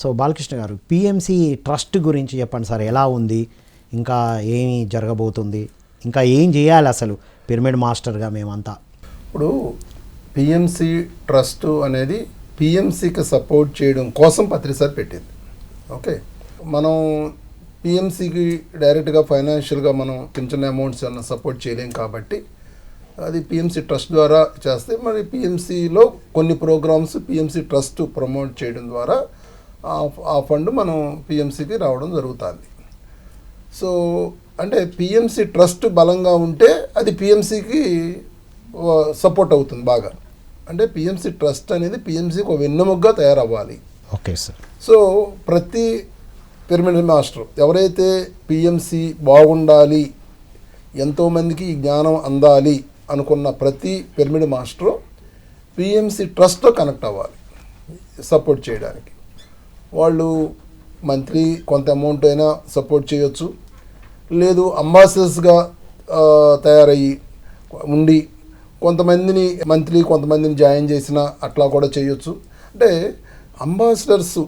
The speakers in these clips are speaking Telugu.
సో బాలకృష్ణ గారు పిఎంసి ట్రస్ట్ గురించి చెప్పండి సార్ ఎలా ఉంది? ఇంకా ఏమి జరగబోతుంది? ఇంకా ఏం చేయాలి అసలు? పిరమిడ్ మాస్టర్గా మేమంతా. ఇప్పుడు పిఎంసి ట్రస్ట్ అనేది పిఎంసికి సపోర్ట్ చేయడం కోసం పత్రిసారి పెట్టింది. ఓకే? మనం పిఎంసికి డైరెక్ట్గా ఫైనాన్షియల్గా మనం చిన్న చిన్న అమౌంట్స్ అన్న సపోర్ట్ చేయలేం కాబట్టి అది పిఎంసి ట్రస్ట్ ద్వారా చేస్తే మరి పిఎంసిలో కొన్ని ప్రోగ్రామ్స్ పిఎంసి ట్రస్ట్ ప్రమోట్ చేయడం ద్వారా ఆ- ఫండ్ మనం పిఎంసికి రావడం జరుగుతుంది. సో అంటే పిఎంసి ట్రస్ట్ బలంగా ఉంటే అది పిఎంసికి సపోర్ట్ అవుతుంది బాగా. అంటే పిఎంసి ట్రస్ట్ అనేది పిఎంసికి ఒక వెన్నెముగ్గా తయారవ్వాలి. Okay sir. సో ప్రతి పిరమిడ్ మాస్టర్ ఎవరైతే పిఎంసి బాగుండాలి ఎంతోమందికి ఈ జ్ఞానం అందాలి అనుకున్న ప్రతి పిరమిడ్ మాస్టరు పిఎంసి ట్రస్ట్తో కనెక్ట్ అవ్వాలి సపోర్ట్ చేయడానికి. వాళ్ళు మంత్లీ కొంత అమౌంట్ అయినా సపోర్ట్ చేయొచ్చు. లేదు అంబాసిడర్స్గా తయారయ్యి ఉండి కొంతమందిని మంత్లీ కొంతమందిని జాయిన్ చేసిన అట్లా కూడా చేయొచ్చు. అంటే అంబాసిడర్స్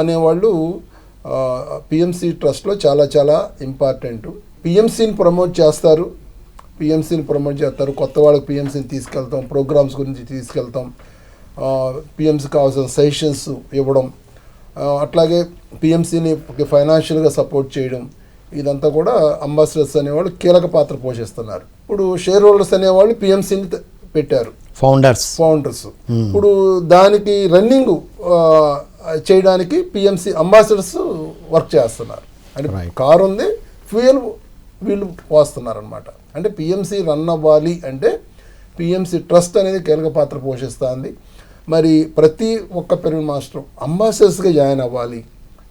అనేవాళ్ళు పిఎంసి ట్రస్ట్లో చాలా చాలా ఇంపార్టెంట్ పిఎంసీని ప్రమోట్ చేస్తారు. పిఎంసిని ప్రమోట్ చేస్తారు. కొత్త వాళ్ళకి పిఎంసీని తీసుకెళ్తాం ప్రోగ్రామ్స్ గురించి తీసుకెళ్తాం. పిఎంసి కావాల్సిన సజెషన్స్ ఇవ్వడం. అట్లాగే పిఎంసిని ఫైనాన్షియల్గా సపోర్ట్ చేయడం ఇదంతా కూడా అంబాసిడర్స్ అనేవాళ్ళు కీలక పాత్ర పోషిస్తున్నారు. ఇప్పుడు షేర్ హోల్డర్స్ అనేవాళ్ళు పిఎంసిని పెట్టారు. ఫౌండర్స్ ఫౌండర్స్ ఇప్పుడు దానికి రన్నింగ్ చేయడానికి పిఎంసి అంబాసిడర్స్ వర్క్ చేస్తున్నారు. అంటే. కారు ఉంది ఫ్యూయల్ వీళ్ళు పోస్తున్నారు అనమాట అంటే పిఎంసి రన్ అవ్వాలి అంటే పిఎంసి ట్రస్ట్ అనేది కీలక పాత్ర పోషిస్తుంది. మరి ప్రతి ఒక్క పెరుగు మాస్టర్ అంబాసిడర్స్గా జాయిన్ అవ్వాలి.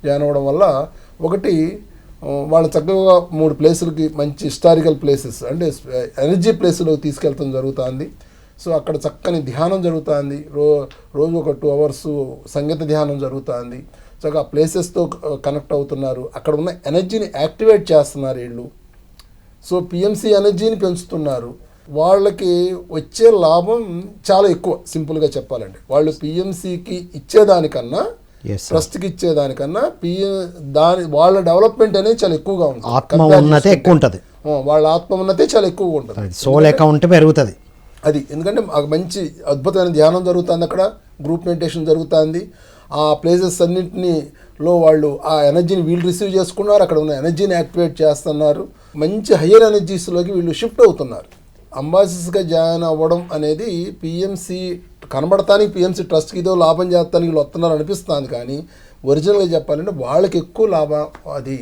జాయిన్ అవ్వడం వల్ల ఒకటి వాళ్ళు చక్కగా మూడు ప్లేసులకి మంచి హిస్టారికల్ ప్లేసెస్ అంటే ఎనర్జీ ప్లేసులకు తీసుకెళ్తాం జరుగుతుంది. సో అక్కడ చక్కని ధ్యానం జరుగుతుంది. రో రోజు ఒక టూ అవర్స్ సంగీత ధ్యానం జరుగుతుంది. సో ఆ ప్లేసెస్తో కనెక్ట్ అవుతున్నారు. అక్కడ ఉన్న ఎనర్జీని యాక్టివేట్ చేస్తున్నారు వీళ్ళు. సో పిఎంసి ఎనర్జీని పెంచుతున్నారు. వాళ్ళకి వచ్చే లాభం చాలా ఎక్కువ సింపుల్గా చెప్పాలంటే. వాళ్ళు పిఎంసికి ఇచ్చేదానికన్నా ట్రస్ట్కి ఇచ్చేదానికన్నా పిఎం దాని వాళ్ళ డెవలప్మెంట్ అనేది చాలా ఎక్కువగా ఉంటుంది. ఆత్మ ఉన్నతే. ఎక్కువ ఉంటుంది. వాళ్ళ ఆత్మ ఉన్నతే చాలా ఎక్కువగా ఉంటుంది. సోల్ అకౌంట్ పెరుగుతుంది. అది ఎందుకంటే మంచి అద్భుతమైన ధ్యానం జరుగుతుంది అక్కడ గ్రూప్ మెడిటేషన్ జరుగుతుంది. ఆ ప్లేసెస్ అన్నింటినీ లో వాళ్ళు ఆ ఎనర్జీని వీళ్ళు రిసీవ్ చేసుకున్నారు అక్కడ ఉన్న ఎనర్జీని యాక్టివేట్ చేస్తున్నారు. మంచి హయ్యర్ ఎనర్జీస్లోకి వీళ్ళు షిఫ్ట్ అవుతున్నారు. అంబాసిస్గా జాయిన్ అవ్వడం అనేది పిఎంసి కనబడటానికి పిఎంసి ట్రస్ట్కి ఏదో లాభం చేస్తానికి వీళ్ళు వస్తున్నారు అనిపిస్తుంది కానీ ఒరిజినల్గా చెప్పాలంటే వాళ్ళకి ఎక్కువ లాభం అది.